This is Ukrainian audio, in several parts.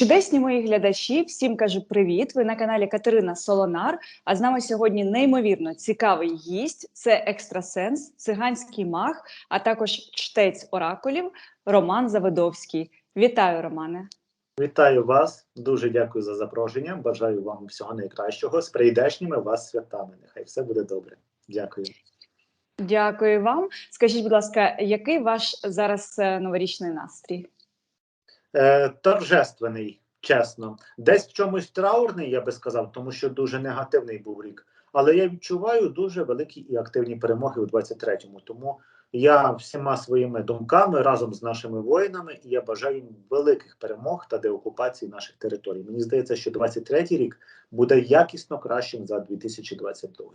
Чудесні мої глядачі, всім кажу привіт. Ви на каналі Катерина Солонар. А з нами сьогодні неймовірно цікавий гість. Це екстрасенс, циганський маг, а також чтець оракулів Роман Завидовський. Вітаю, Романе. Вітаю вас, дуже дякую за запрошення. Бажаю вам всього найкращого. З прийдешніми вас святами. Нехай все буде добре. Дякую. Дякую вам. Скажіть, будь ласка, який ваш зараз е, новорічний настрій? Е, торжественний, чесно. Десь в чомусь траурний, я би сказав, тому що дуже негативний був рік. Але я відчуваю дуже великі і активні перемоги у 23-му. Тому я всіма своїми думками разом з нашими воїнами і я бажаю їм великих перемог та деокупації наших територій. Мені здається, що 23-й рік буде якісно кращим за 2022.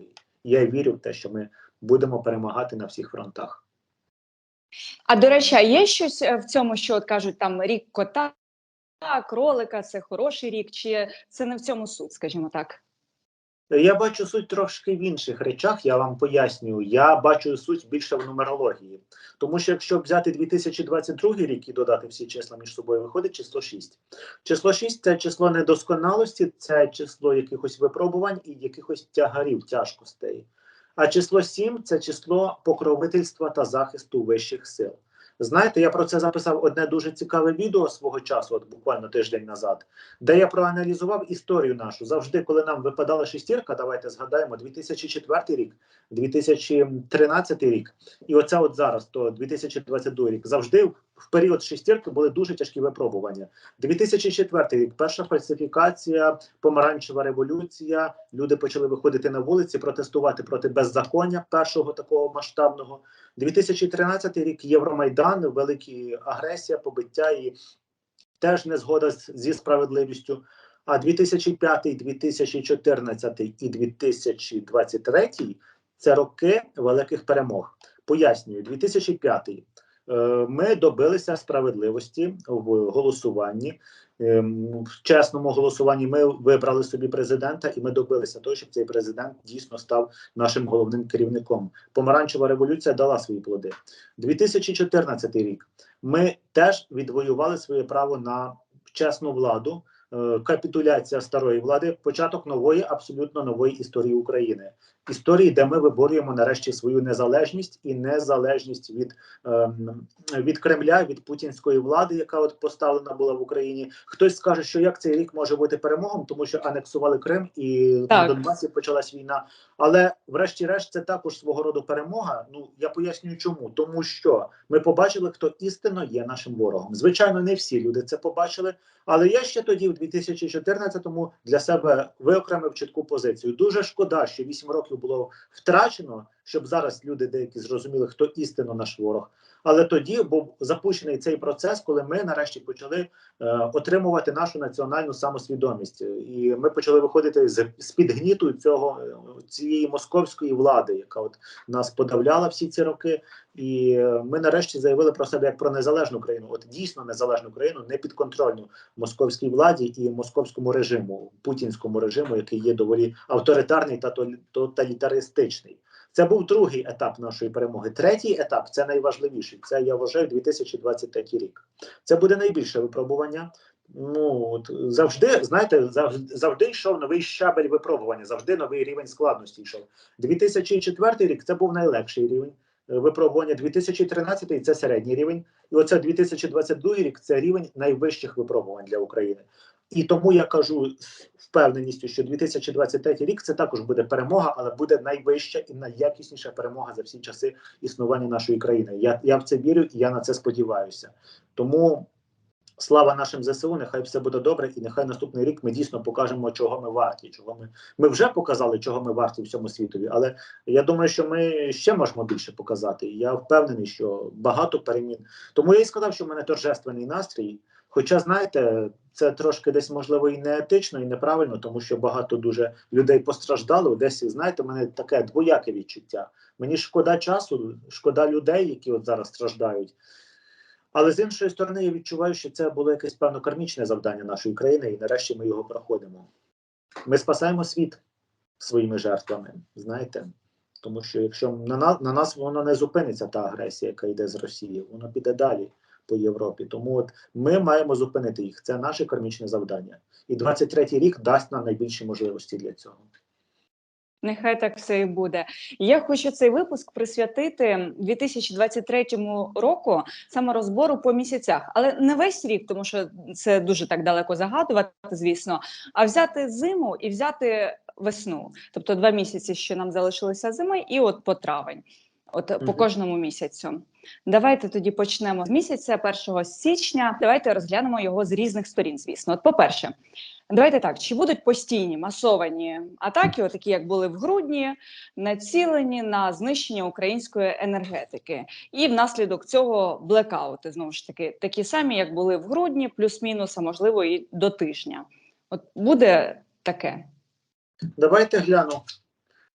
І я вірю в те, що ми будемо перемагати на всіх фронтах. А до речі, а є щось е, в цьому, що от кажуть там рік кота, кролика, це хороший рік, чи це не в цьому суть, скажімо так? Я бачу суть трошки в інших речах. Я вам пояснюю. Я бачу суть більше в нумерології. Тому що якщо взяти 2022 рік і додати всі числа між собою, виходить число 6. Число 6 – це число недосконалості, це число якихось випробувань і якихось тягарів, тяжкостей. А число 7 – це число покровительства та захисту вищих сил. Знаєте, я про це записав одне дуже цікаве відео свого часу, от буквально тиждень назад, де я проаналізував історію нашу. Завжди, коли нам випадала шестірка, давайте згадаємо 2004 рік, 2013 рік, і оце от зараз, то 2022 рік. Завжди в період шестірки були дуже тяжкі випробування. 2004 рік, перша фальсифікація, помаранчева революція. Люди почали виходити на вулиці, протестувати проти беззаконня першого такого масштабного. 2013 рік Євромайдан, велика агресія, побиття і теж не згода зі справедливістю. А 2005, 2014 і 2023 це роки великих перемог. Пояснюю, 2005 ми добилися справедливості в голосуванні. В чесному голосуванні ми вибрали собі президента, і ми добилися того, щоб цей президент дійсно став нашим головним керівником. Помаранчева революція дала свої плоди. 2014 рік ми теж відвоювали своє право на чесну владу. Капітуляція старої влади, початок нової, абсолютно нової історії України, історії, де ми виборюємо нарешті свою незалежність і незалежність від ем, від Кремля, від путінської влади, яка от поставлена була в Україні. Хтось скаже, що як цей рік може бути перемогом, тому що анексували Крим і так. на Донбасі почалась війна. Але, врешті-решт, це також свого роду перемога. Ну я пояснюю, чому тому, що ми побачили, хто істинно є нашим ворогом. Звичайно, не всі люди це побачили. Але я ще тоді, в 2014-му, для себе виокремив чітку позицію. Дуже шкода, що 8 років було втрачено, щоб зараз люди деякі зрозуміли, хто істинно наш ворог. Але тоді був запущений цей процес, коли ми нарешті почали е, отримувати нашу національну самосвідомість, і ми почали виходити з, з під гніту цього цієї московської влади, яка от нас подавляла всі ці роки. І ми нарешті заявили про себе як про незалежну країну, от дійсно незалежну країну, не підконтрольну московській владі і московському режиму, путінському режиму, який є доволі авторитарний та тоталітаристичний. Це був другий етап нашої перемоги. Третій етап це найважливіший. Це я вважаю 2023 рік. Це буде найбільше випробування. Ну от завжди знаєте, завжди, завжди йшов новий щабель випробування, завжди новий рівень складності йшов. 2004 рік це був найлегший рівень випробування. 2013 це середній рівень, і оце 2022 рік це рівень найвищих випробувань для України. І тому я кажу з впевненістю, що 2023 рік це також буде перемога, але буде найвища і найякісніша перемога за всі часи існування нашої країни. Я я в це вірю і я на це сподіваюся. Тому слава нашим ЗСУ, нехай все буде добре, і нехай наступний рік ми дійсно покажемо, чого ми варті. Чого ми ми вже показали, чого ми варті всьому світові. Але я думаю, що ми ще можемо більше показати. Я впевнений, що багато перемін. Тому я і сказав, що в мене торжественний настрій. Хоча, знаєте, це трошки десь можливо і неетично, і неправильно, тому що багато дуже людей постраждало. Десь знаєте, у мене таке двояке відчуття. Мені шкода часу, шкода людей, які от зараз страждають. Але з іншої сторони, я відчуваю, що це було якесь певно кармічне завдання нашої країни, і нарешті ми його проходимо. Ми спасаємо світ своїми жертвами, знаєте. Тому що якщо на нас на нас воно не зупиниться, та агресія, яка йде з Росії, воно піде далі. По Європі. Тому от ми маємо зупинити їх. Це наше кармічне завдання. І 23-й рік дасть нам найбільші можливості для цього. Нехай так все і буде. Я хочу цей випуск присвятити 2023 року саме розбору по місяцях, але не весь рік, тому що це дуже так далеко загадувати, звісно. А взяти зиму і взяти весну, тобто два місяці, що нам залишилося зими, і от по травень, от по кожному місяцю. Давайте тоді почнемо з місяця 1 січня. Давайте розглянемо його з різних сторін. Звісно, от по-перше, давайте так: чи будуть постійні масовані атаки, отакі як були в грудні, націлені на знищення української енергетики, і внаслідок цього блекаути знову ж таки такі самі, як були в грудні, плюс-мінус, а можливо і до тижня. От буде таке. Давайте гляну.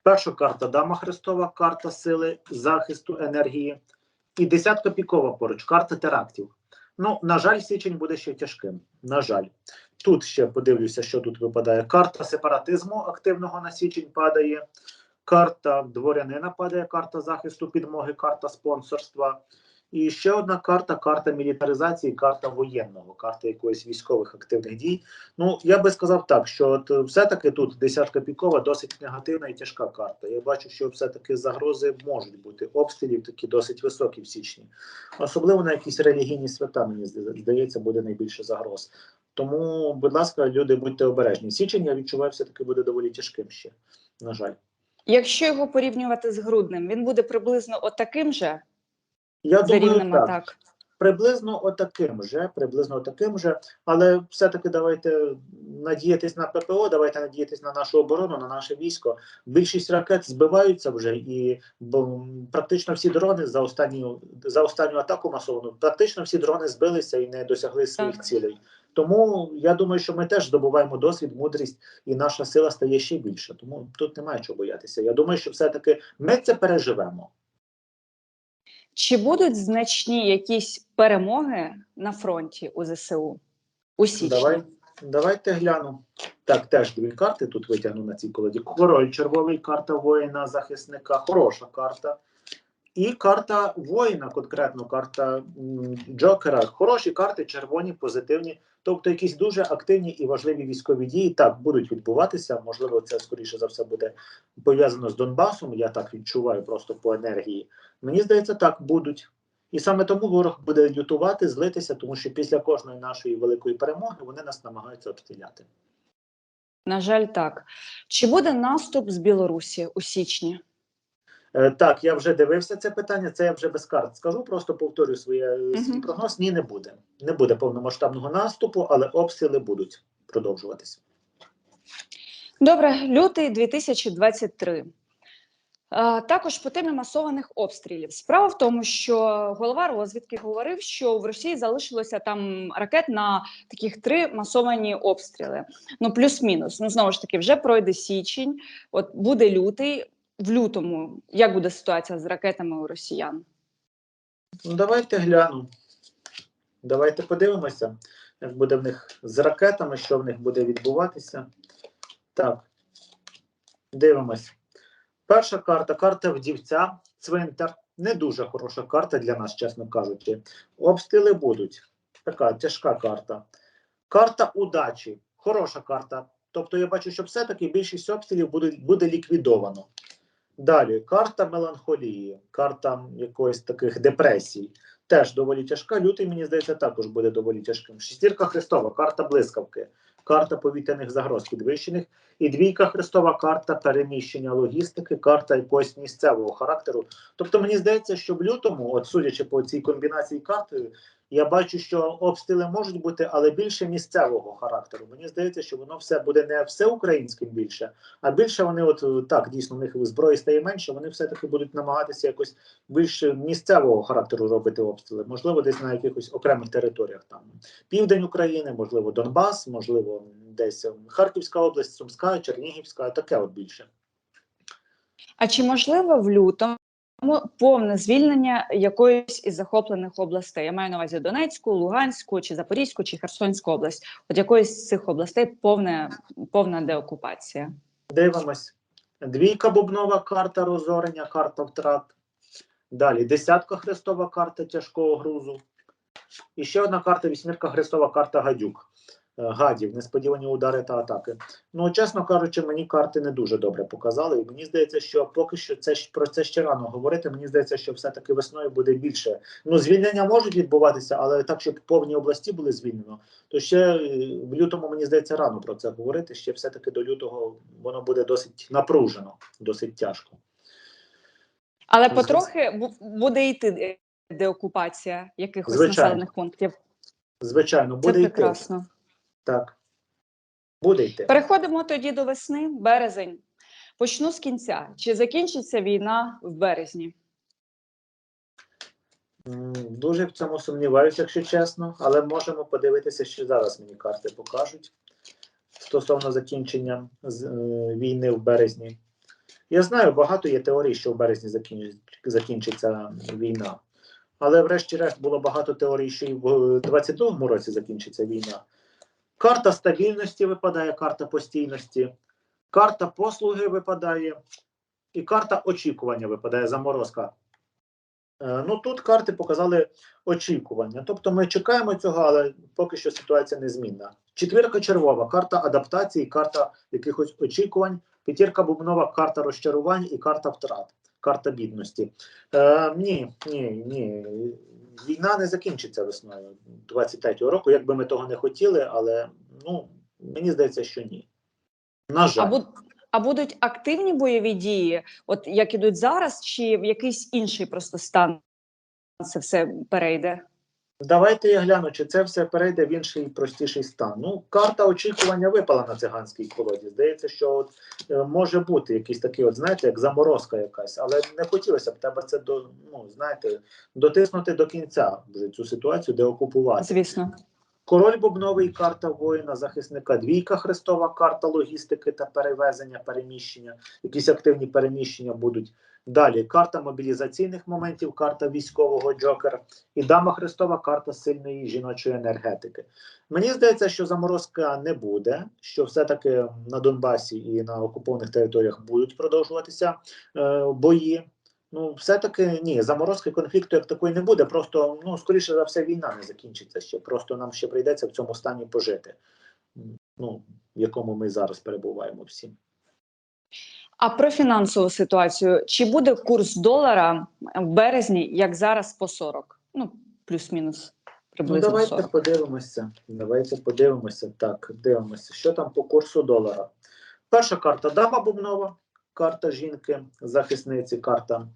Перша карта Дама Христова, карта сили, захисту енергії. І десятка пікова поруч, карта терактів. Ну, на жаль, січень буде ще тяжким. На жаль. Тут ще подивлюся, що тут випадає. Карта сепаратизму активного на січень падає. Карта дворянина падає, карта захисту підмоги, карта спонсорства. І ще одна карта карта мілітаризації, карта воєнного, карта якоїсь військових активних дій. Ну, я би сказав так, що от все-таки тут десятка пікова досить негативна і тяжка карта. Я бачу, що все-таки загрози можуть бути. Обстрілів такі досить високі в січні. Особливо на якісь релігійні свята, мені здається, буде найбільше загроз. Тому, будь ласка, люди, будьте обережні. Січень, я відчуваю, все-таки буде доволі тяжким ще, на жаль. Якщо його порівнювати з грудним, він буде приблизно отаким же Я за думаю, так. атак. Приблизно отаким же, приблизно отаким же, але все-таки давайте надіятись на ППО, давайте надіятись на нашу оборону, на наше військо. Більшість ракет збиваються вже, і бо, практично всі дрони за останню за останню атаку масовану, практично всі дрони збилися і не досягли своїх Так. цілей. Тому я думаю, що ми теж здобуваємо досвід, мудрість, і наша сила стає ще більше. Тому тут немає чого боятися. Я думаю, що все-таки ми це переживемо. Чи будуть значні якісь перемоги на фронті у ЗСУ у січні? Давай, давайте гляну. Так, теж дві карти тут витягну на цій колоді. Король червовий, карта воїна, захисника, хороша карта. І карта воїна, конкретно карта Джокера. Хороші карти, червоні, позитивні. Тобто якісь дуже активні і важливі військові дії так будуть відбуватися. Можливо, це скоріше за все буде пов'язано з Донбасом. Я так відчуваю просто по енергії. Мені здається, так будуть. І саме тому ворог буде лютувати, злитися, тому що після кожної нашої великої перемоги вони нас намагаються обстріляти. На жаль, так. Чи буде наступ з Білорусі у січні? Е, так, я вже дивився це питання. Це я вже без карт скажу. Просто повторюю своє е, свій прогноз. Ні, не буде. Не буде повномасштабного наступу, але обстріли будуть продовжуватися. Добре, лютий 2023. Також по темі масованих обстрілів. Справа в тому, що голова розвідки говорив, що в Росії залишилося там ракет на таких три масовані обстріли. Ну, плюс-мінус. Ну, знову ж таки, вже пройде січень, от буде лютий. В лютому як буде ситуація з ракетами у росіян? Ну, давайте гляну. Давайте подивимося, як буде в них з ракетами, що в них буде відбуватися. Так, дивимось. Перша карта карта вдівця, цвинтар. Не дуже хороша карта для нас, чесно кажучи. Обстріли будуть. Така тяжка карта. Карта удачі. Хороша карта. Тобто я бачу, що все-таки більшість обстрілів буде, буде ліквідовано. Далі карта меланхолії, карта якоїсь таких депресій. Теж доволі тяжка. Лютий, мені здається, також буде доволі тяжким. Шестірка Христова, карта блискавки, карта повітряних загроз підвищених. І двійка Христова карта переміщення логістики, карта якогось місцевого характеру. Тобто, мені здається, що в лютому, от судячи по цій комбінації карт, я бачу, що обстріли можуть бути, але більше місцевого характеру. Мені здається, що воно все буде не всеукраїнським більше, а більше вони, от е, так, дійсно, у них зброї стає менше, вони все-таки будуть намагатися якось більше місцевого характеру робити обстріли. Можливо, десь на якихось окремих територіях там південь України, можливо, Донбас, можливо, десь е, Харківська область, Сумська, Чернігівська, таке от більше. А чи можливо в лютому повне звільнення якоїсь із захоплених областей? Я маю на увазі Донецьку, Луганську, чи Запорізьку, чи Херсонську область. От якоїсь з цих областей повне, повна деокупація. Дивимось. Двійка бубнова карта розорення, карта втрат. Далі десятка хрестова карта тяжкого грузу. І ще одна карта вісьмірка Христова, карта гадюк. Е, Гадів, несподівані удари та атаки. Ну, чесно кажучи, мені карти не дуже добре показали. І мені здається, що поки що це про це ще рано говорити. Мені здається, що все-таки весною буде більше. Ну, звільнення можуть відбуватися, але так, щоб повні області були звільнено, то ще е, в лютому мені здається рано про це говорити. Ще все-таки до лютого воно буде досить напружено, досить тяжко. Але Звісно. потрохи буде йти е, деокупація якихось Звичайно. населених пунктів. Звичайно, Це буде йти. Так. Буде йти. Переходимо тоді до весни, березень. Почну з кінця. Чи закінчиться війна в березні? Дуже в цьому сумніваюся, якщо чесно, але можемо подивитися, що зараз мені карти покажуть стосовно закінчення е, війни в березні. Я знаю, багато є теорій, що в березні закінчиться війна. Але, врешті-решт, було багато теорій, що і в 22-му році закінчиться війна. Карта стабільності випадає, карта постійності, карта послуги випадає, і карта очікування випадає, заморозка. Е, Ну тут карти показали очікування. Тобто ми чекаємо цього, але поки що ситуація незмінна. Четвірка червова, карта адаптації, карта якихось очікувань. П'ятірка бубнова, карта розчарувань і карта втрат, карта бідності. Е, ні, ні, ні. Війна не закінчиться весною 23-го року, як би ми того не хотіли, але ну, мені здається, що ні. На жаль. А, буд- а будуть активні бойові дії, от як ідуть зараз, чи в якийсь інший просто стан це все перейде? Давайте я гляну, чи це все перейде в інший простіший стан. Ну, карта очікування випала на циганській колоді. Здається, що от, е, може бути якийсь такий, от, знаєте, як заморозка якась, але не хотілося б тебе це до, ну, знаєте, дотиснути до кінця вже цю ситуацію, де окупувати. Звісно. Король бубновий, карта воїна, захисника, двійка хрестова, карта логістики та перевезення, переміщення, якісь активні переміщення будуть. Далі карта мобілізаційних моментів, карта військового джокера і дама хрестова, карта сильної жіночої енергетики. Мені здається, що заморозка не буде, що все-таки на Донбасі і на окупованих територіях будуть продовжуватися е, бої. Ну, все-таки ні, заморозки конфлікту як такої не буде. Просто, ну, скоріше за все, війна не закінчиться ще. Просто нам ще прийдеться в цьому стані пожити, ну, в якому ми зараз перебуваємо всі. А про фінансову ситуацію чи буде курс долара в березні, як зараз по 40? Ну, плюс-мінус Ну, давайте 40. подивимося. Давайте подивимося. Так, дивимося, що там по курсу долара. Перша карта дама бубнова, карта жінки, захисниці, карта,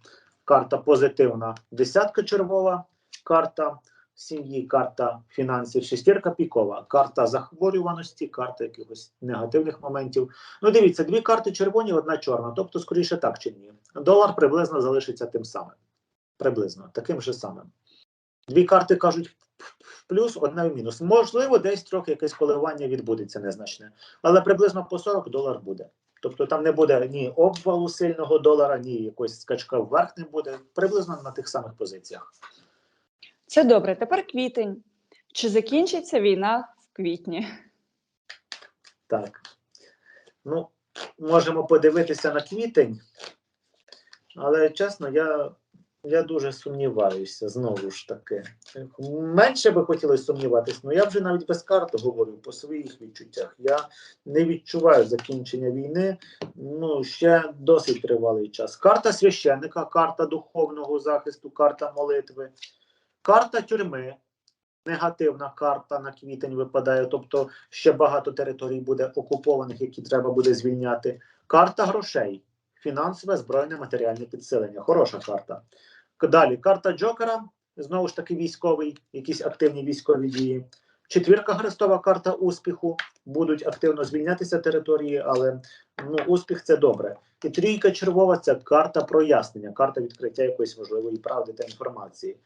карта позитивна, десятка червова, карта сім'ї, карта фінансів, шестірка пікова, карта захворюваності, карта якихось негативних моментів. Ну, дивіться, дві карти червоні, одна чорна. Тобто, скоріше так чи ні. Долар приблизно залишиться тим самим. Приблизно, таким же самим. Дві карти кажуть в плюс, одна в мінус. Можливо, десь трохи якесь коливання відбудеться незначне, але приблизно по 40 долар буде. Тобто там не буде ні обвалу сильного долара, ні якогось скачка вверх не буде. Приблизно на тих самих позиціях. Це добре. Тепер квітень. Чи закінчиться війна в квітні? Так. Ну, можемо подивитися на квітень, але чесно, я, я дуже сумніваюся знову ж таки. Менше би хотілося сумніватися, але я вже навіть без карт говорю по своїх відчуттях. Я не відчуваю закінчення війни. Ну, ще досить тривалий час. Карта священника, карта духовного захисту, карта молитви, карта тюрми. Негативна карта на квітень випадає, тобто ще багато територій буде окупованих, які треба буде звільняти. Карта грошей, фінансове, збройне, матеріальне підсилення. Хороша карта. Далі карта Джокера, знову ж таки військовий, якісь активні військові дії. Четвірка хрестова карта успіху. Будуть активно звільнятися території, але ну, успіх це добре. І трійка червова це карта прояснення, карта відкриття якоїсь можливої правди та інформації.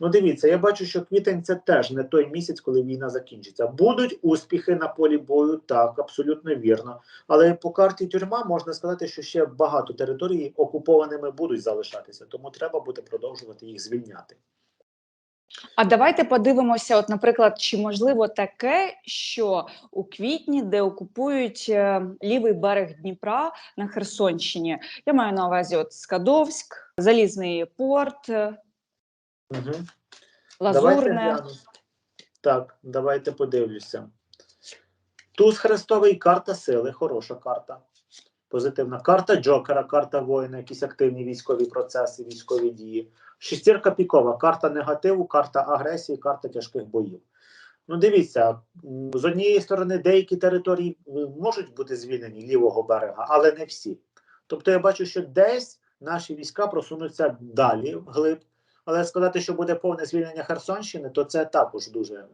Ну, дивіться, я бачу, що квітень це теж не той місяць, коли війна закінчиться. Будуть успіхи на полі бою, так, абсолютно вірно. Але по карті тюрма можна сказати, що ще багато територій окупованими будуть залишатися, тому треба буде продовжувати їх звільняти. А давайте подивимося, от, наприклад, чи можливо таке, що у квітні, де окупують е, лівий берег Дніпра на Херсонщині, я маю на увазі от Скадовськ, Залізний порт. Е, Угу. Лазурне. гляну. Так, давайте подивлюся. Туз Хрестовий, карта сили, хороша карта. Позитивна карта Джокера, карта воїна, якісь активні військові процеси, військові дії. Шестірка пікова, карта негативу, карта агресії, карта тяжких боїв. Ну, дивіться, з однієї сторони, деякі території можуть бути звільнені лівого берега, але не всі. Тобто я бачу, що десь наші війська просунуться далі вглиб. Але сказати, що буде повне звільнення Херсонщини, то це також дуже.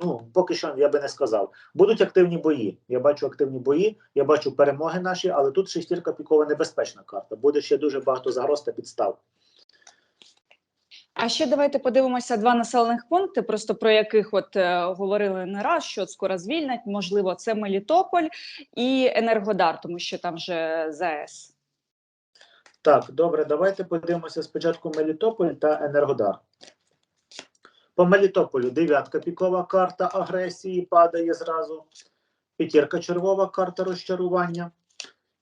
Ну, поки що я би не сказав. Будуть активні бої. Я бачу активні бої, я бачу перемоги наші, але тут шестірка пікова небезпечна карта. Буде ще дуже багато загроз та підстав. А ще давайте подивимося два населених пункти, просто про яких от е, говорили не раз, що от скоро звільнять. Можливо, це Мелітополь і Енергодар, тому що там вже ЗАЕС. Так, добре, давайте подивимося спочатку Мелітополь та Енергодар. По Мелітополю дев'ятка пікова карта агресії падає зразу. П'ятірка червова карта розчарування.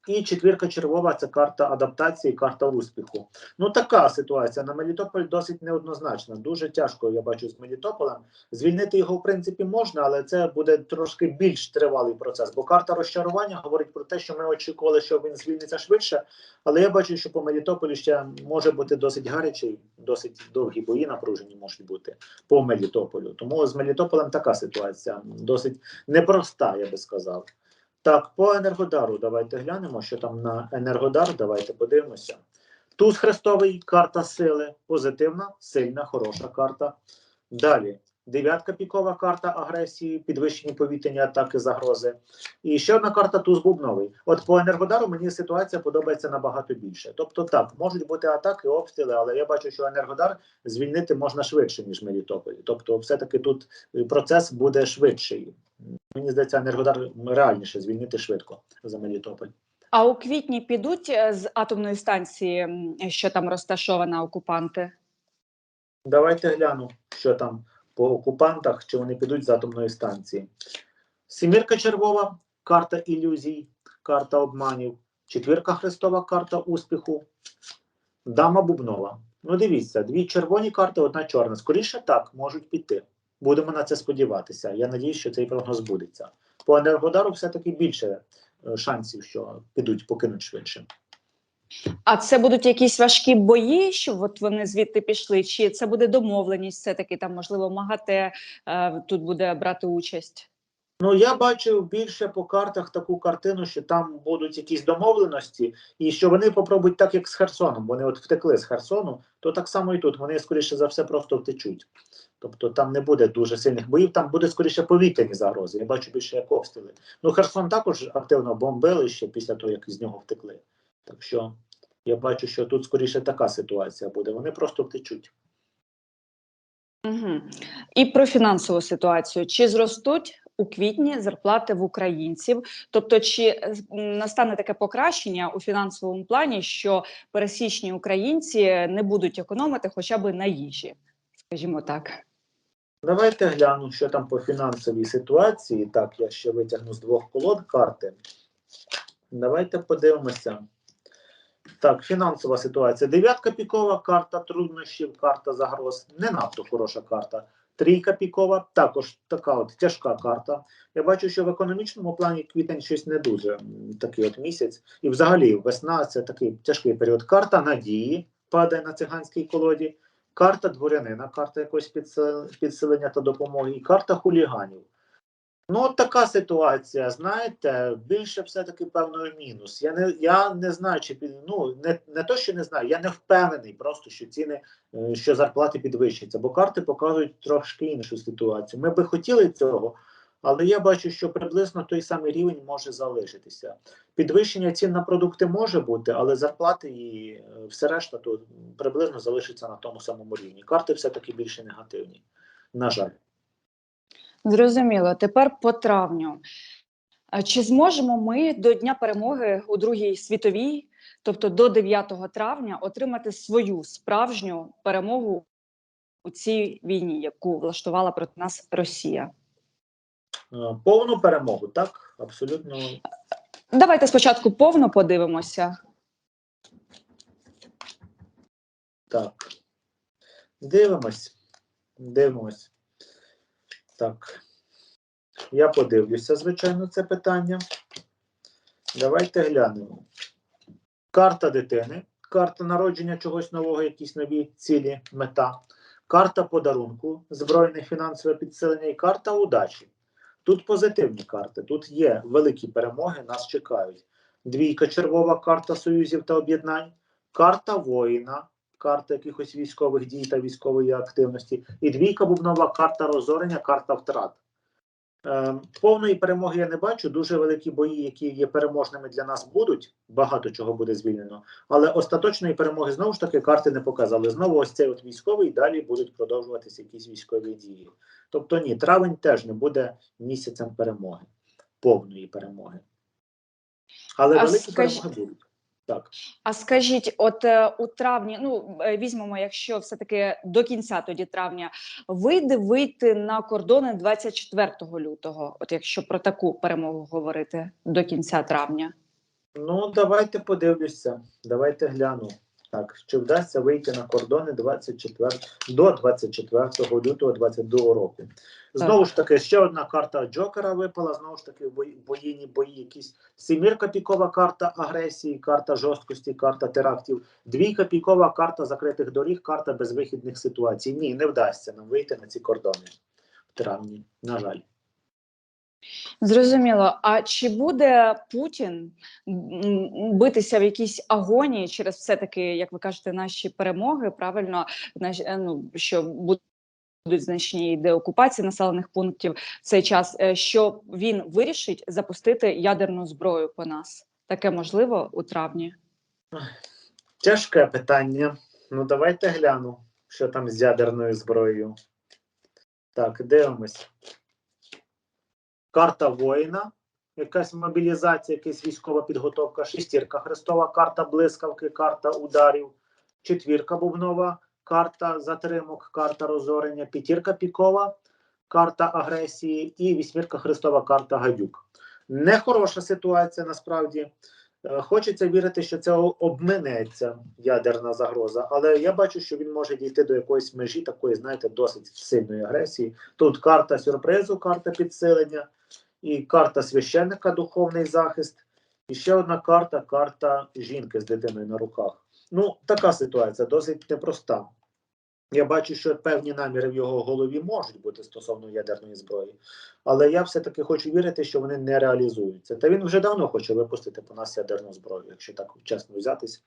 І четвірка червова це карта адаптації, карта успіху. Ну така ситуація. На Мелітополь досить неоднозначна. Дуже тяжко, я бачу, з Мелітополем. Звільнити його, в принципі, можна, але це буде трошки більш тривалий процес. Бо карта розчарування говорить про те, що ми очікували, що він звільниться швидше. Але я бачу, що по Мелітополі ще може бути досить гарячий, досить довгі бої напружені можуть бути по Мелітополю. Тому з Мелітополем така ситуація досить непроста, я би сказав. Так, по Енергодару давайте глянемо, що там на Енергодар. Давайте подивимося. Туз Хрестовий, карта сили, позитивна, сильна, хороша карта. Далі. Дев'ятка пікова карта агресії, підвищені повітряні атаки, загрози. І ще одна карта туз бубновий. От по Енергодару мені ситуація подобається набагато більше. Тобто, так, можуть бути атаки, обстріли, але я бачу, що Енергодар звільнити можна швидше, ніж Мелітополь. Тобто, все-таки тут процес буде швидший. Мені здається, Енергодар реальніше звільнити швидко за Мелітополь. А у квітні підуть е, з атомної станції, що там розташована окупанти. Давайте гляну, що там по окупантах, чи вони підуть з атомної станції. Сімірка червова, карта ілюзій, карта обманів. Четвірка хрестова, карта успіху. Дама бубнова. Ну, дивіться, дві червоні карти, одна чорна. Скоріше так, можуть піти. Будемо на це сподіватися. Я надіюсь, що цей прогноз збудеться. По Енергодару все-таки більше е, шансів, що підуть, покинуть швидше. А це будуть якісь важкі бої, щоб от вони звідти пішли? Чи це буде домовленість? Все таки там, можливо, МАГАТЕ е, тут буде брати участь? Ну, я бачив більше по картах таку картину, що там будуть якісь домовленості, і що вони попробують так, як з Херсоном. Вони от втекли з Херсону, то так само і тут. Вони, скоріше за все, просто втечуть. Тобто там не буде дуже сильних боїв, там буде скоріше повітряні загрози. Я бачу більше як обстріли. Ну, Херсон також активно бомбили ще після того, як з нього втекли. Так що я бачу, що тут скоріше така ситуація буде. Вони просто втечуть. Угу. І про фінансову ситуацію. Чи зростуть у квітні зарплати в українців? Тобто, чи е, настане таке покращення у фінансовому плані, що пересічні українці не будуть економити хоча б на їжі? Скажімо так. Давайте гляну, що там по фінансовій ситуації. Так, я ще витягну з двох колод карти. Давайте подивимося. Так, фінансова ситуація. Дев'ятка пікова, карта труднощів, карта загроз. Не надто хороша карта. Трійка пікова, також така от тяжка карта. Я бачу, що в економічному плані квітень щось не дуже такий от місяць. І взагалі весна це такий тяжкий період. Карта надії падає на циганській колоді. Карта дворянина, карта якогось підсил- підсилення та допомоги, і карта хуліганів. Ну, от така ситуація, знаєте, більше все-таки певної мінус. Я не, я не знаю, чи під, ну, не, не то, що не знаю, я не впевнений просто, що ціни, е, що зарплати підвищаться, бо карти показують трошки іншу ситуацію. Ми би хотіли цього, але я бачу, що приблизно той самий рівень може залишитися. Підвищення цін на продукти може бути, але зарплати і е, все решта то приблизно залишиться на тому самому рівні. Карти все-таки більше негативні. На жаль. Зрозуміло. Тепер по травню. Чи зможемо ми до Дня перемоги у Другій світовій, тобто до 9 травня, отримати свою справжню перемогу у цій війні, яку влаштувала проти нас Росія? Е, Повну перемогу, так? Абсолютно. Давайте спочатку повно подивимося. Так. Дивимось. Дивимось. Так. Я подивлюся, звичайно, це питання. Давайте глянемо. Карта дитини, карта народження чогось нового, якісь нові цілі, мета, карта подарунку, збройне фінансове підсилення і карта удачі. Тут позитивні карти, тут є великі перемоги, нас чекають. Двійка червова карта союзів та об'єднань, карта воїна, карта якихось військових дій та військової активності, і двійка бубнова карта розорення, карта втрат. Е, повної перемоги я не бачу. Дуже великі бої, які є переможними для нас, будуть. Багато чого буде звільнено. Але остаточної перемоги знову ж таки карти не показали. Знову ось цей от військовий, далі будуть продовжуватися якісь військові дії. Тобто ні, травень теж не буде місяцем перемоги, повної перемоги. Але А великі скажіть- перемоги будуть. Так. А скажіть, от е, у травні, ну е, візьмемо, якщо все-таки до кінця тоді травня вийде вийти на кордони 24 лютого, от якщо про таку перемогу говорити до кінця травня. Ну, давайте подивлюся. Давайте гляну. Так, чи вдасться вийти на кордони 24, до 24 лютого 22 року. Знову ж таки, ще одна карта Джокера випала. Знову ж таки, боїні бої, якісь сімірка пікова карта агресії, карта жорсткості, карта терактів, двійка пікова карта закритих доріг, карта безвихідних ситуацій. Ні, не вдасться нам вийти на ці кордони в травні. На жаль. Зрозуміло. А чи буде Путін битися в якійсь агонії через все таки, як ви кажете, наші перемоги? Правильно, е, ну що будуть значні деокупації населених пунктів в цей час, е, що він вирішить запустити ядерну зброю по нас? Таке можливо у травні. Тяжке питання. Ну, давайте гляну, що там з ядерною зброєю. Так, дивимось. Карта воїна, якась мобілізація, якась військова підготовка, шестірка хрестова, карта блискавки, карта ударів, четвірка бубнова, карта затримок, карта розорення, п'ятірка пікова, карта агресії і вісьмірка хрестова, карта гадюк. Нехороша ситуація насправді. Е, Хочеться вірити, що це обминеться ядерна загроза, але я бачу, що він може дійти до якоїсь межі такої, знаєте, досить сильної агресії. Тут карта сюрпризу, карта підсилення, і карта священника, духовний захист, і ще одна карта карта жінки з дитиною на руках. Ну, така ситуація досить непроста. Я бачу, що певні наміри в його голові можуть бути стосовно ядерної зброї, але я все-таки хочу вірити, що вони не реалізуються. Та він вже давно хоче випустити по нас ядерну зброю, якщо так чесно взятись,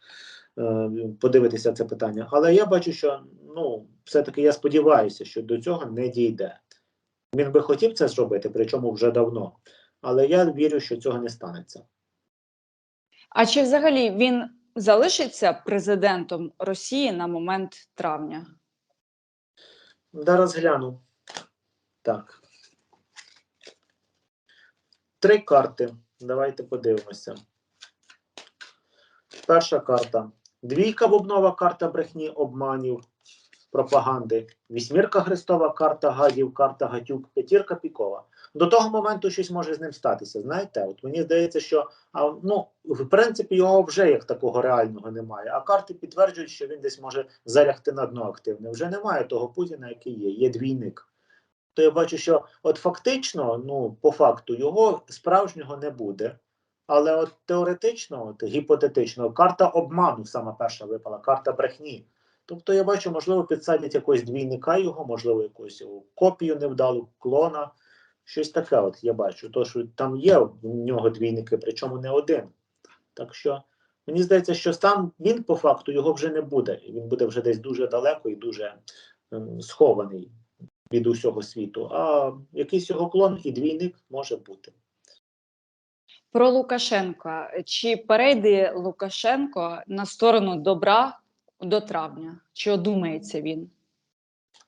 е, подивитися це питання. Але я бачу, що ну, все-таки я сподіваюся, що до цього не дійде. Він би хотів це зробити, причому вже давно. Але я вірю, що цього не станеться. А чи взагалі він залишиться президентом Росії на момент травня? Зараз гляну. Так. Три карти. Давайте подивимося. Перша карта. Двійка бубнова карта брехні, обманів, пропаганди. Вісьмірка хрестова карта гадів, карта гатюк, п'ятірка пікова. До того моменту щось може з ним статися. Знаєте, от мені здається, що а, ну, в принципі його вже як такого реального немає. А карти підтверджують, що він десь може залягти на дно активне. Вже немає того Путіна, який є, є двійник. То я бачу, що от фактично, ну по факту, його справжнього не буде. Але от теоретично, от гіпотетично, карта обману сама перша випала, карта брехні. Тобто я бачу, можливо, підсадять якогось двійника його, можливо, якусь копію невдалу, клона. Щось таке, от я бачу. То, що там є в нього двійники, причому не один. Так що мені здається, що сам він по факту його вже не буде. Він буде вже десь дуже далеко і дуже ем, схований від усього світу. А якийсь його клон і двійник може бути. Про Лукашенка. Чи перейде Лукашенко на сторону добра до травня? Чи одумається він?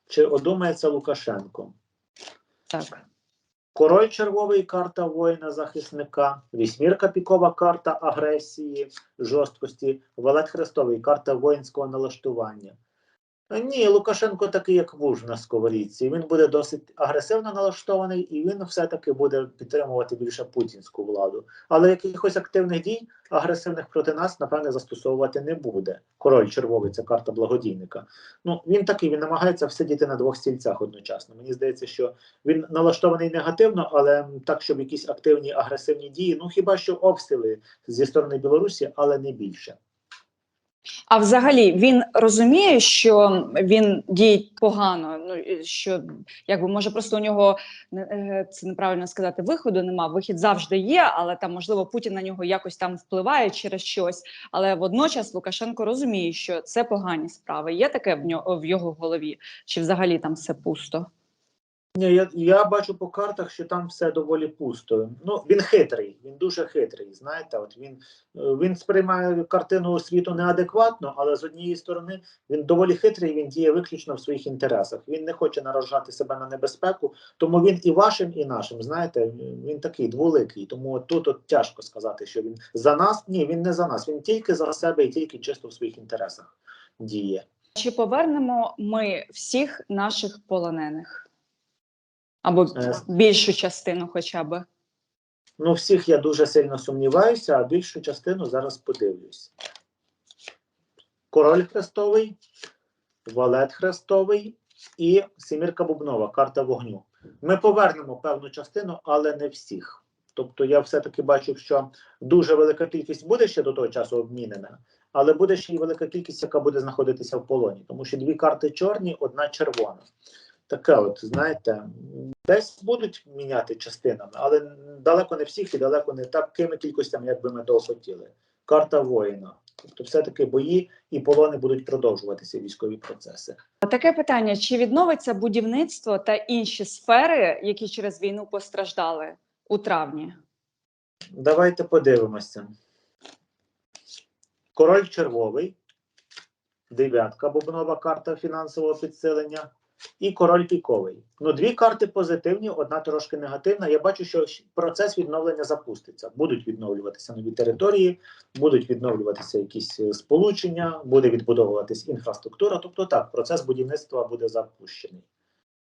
Чи одумається Лукашенко? Так. Король червовий карта воїна захисника, вісьмірка пікова карта агресії, жорсткості, валет хрестовий карта воїнського налаштування. Ні, Лукашенко такий, як вуж на сковорідці. Він буде досить агресивно налаштований, і він все-таки буде підтримувати більше путінську владу. Але якихось активних дій агресивних проти нас, напевне, застосовувати не буде. Король червовий це карта благодійника. Ну він такий, він намагається всидіти на двох стільцях одночасно. Мені здається, що він налаштований негативно, але так, щоб якісь активні агресивні дії, ну хіба що обстріли зі сторони Білорусі, але не більше. А взагалі він розуміє, що він діє погано. Ну що якби може просто у нього е, це неправильно сказати, виходу нема. Вихід завжди є, але там можливо Путін на нього якось там впливає через щось. Але водночас Лукашенко розуміє, що це погані справи. Є таке в нього в його голові, чи взагалі там все пусто? Ні, я, я бачу по картах, що там все доволі пусто. Ну він хитрий, він дуже хитрий. Знаєте, от він, е, він сприймає картину світу неадекватно, але з однієї сторони він доволі хитрий. Він діє виключно в своїх інтересах. Він не хоче наражати себе на небезпеку, тому він і вашим, і нашим. Знаєте, він такий дволикий. Тому тут от тяжко сказати, що він за нас. Ні, він не за нас. Він тільки за себе і тільки чисто в своїх інтересах діє. Чи повернемо ми всіх наших полонених? Або Е, більшу частину, хоча б. Ну, всіх я дуже сильно сумніваюся, а більшу частину зараз подивлюсь. Король хрестовий, валет хрестовий і сімірка бубнова, карта вогню. Ми повернемо певну частину, але не всіх. Тобто я все-таки бачу, що дуже велика кількість буде ще до того часу обмінена, але буде ще й велика кількість, яка буде знаходитися в полоні. Тому що дві карти чорні, одна червона. Таке, от, знаєте, десь будуть міняти частинами, але далеко не всіх і далеко не такими кількостями, як би ми того хотіли. Карта воїна. Тобто, все-таки бої і полони будуть продовжуватися військові процеси. Таке питання: чи відновиться будівництво та інші сфери, які через війну постраждали у травні? Давайте подивимося. Король червовий, дев'ятка, бубнова карта фінансового підсилення, і король піковий. Ну, дві карти позитивні, одна трошки негативна. Я бачу, що процес відновлення запуститься. Будуть відновлюватися нові території, будуть відновлюватися якісь е, сполучення, буде відбудовуватись інфраструктура. Тобто, так, процес будівництва буде запущений.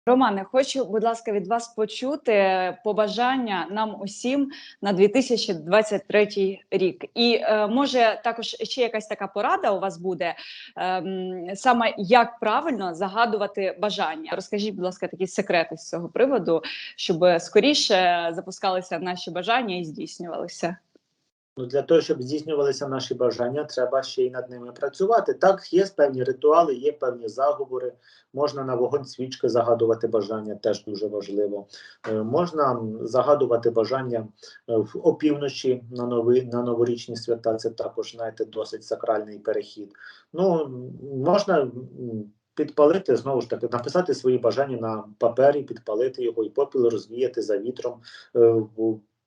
Романе, хочу, будь ласка, від вас почути побажання нам усім на 2023 рік. І е, може також ще якась така порада у вас буде ем, саме як правильно загадувати бажання. Розкажіть, будь ласка, такі секрети з цього приводу, щоб скоріше запускалися наші бажання і здійснювалися. Ну, для того, щоб здійснювалися наші бажання, треба ще й над ними працювати. Так, є певні ритуали, є певні заговори. Можна на вогонь свічки загадувати бажання, теж дуже важливо. Е, можна загадувати бажання е, в опівночі на на новорічні свята. Це також, знаєте, досить сакральний перехід. Ну можна. Підпалити знову ж таки, написати свої бажання на папері, підпалити його і попіл розвіяти за вітром е,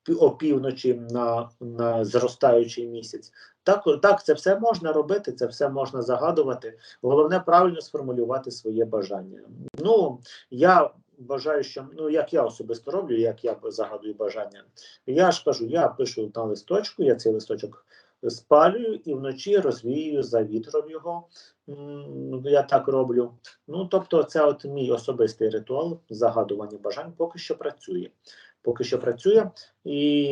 опівночі на, на зростаючий місяць. Так, так, це все можна робити, це все можна загадувати. Головне правильно сформулювати своє бажання. Ну, я вважаю, що ну як я особисто роблю, як я загадую бажання. Я ж кажу, я пишу на листочку, я цей листочок спалюю і вночі розвіюю за вітром його. Я так роблю. Ну, тобто, це от мій особистий ритуал загадування бажань поки що працює. Поки що працює, і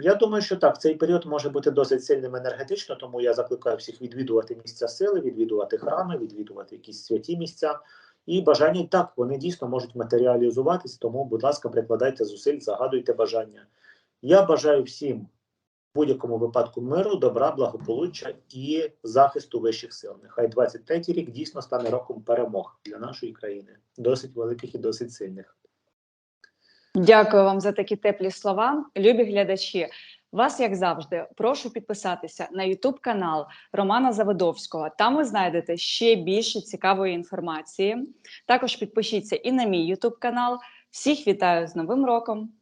я думаю, що так, цей період може бути досить сильним енергетично, тому я закликаю всіх відвідувати місця сили, відвідувати храми, відвідувати якісь святі місця. І бажання так вони дійсно можуть матеріалізуватись. Тому, будь ласка, прикладайте зусиль, загадуйте бажання. Я бажаю всім в будь-якому випадку миру, добра, благополуччя і захисту вищих сил. Нехай 23-й рік дійсно стане роком перемог для нашої країни, досить великих і досить сильних. Дякую вам за такі теплі слова, любі глядачі. Вас, як завжди, прошу підписатися на YouTube канал Романа Заводовського. Там ви знайдете ще більше цікавої інформації. Також підпишіться і на мій YouTube канал. Всіх вітаю з Новим роком!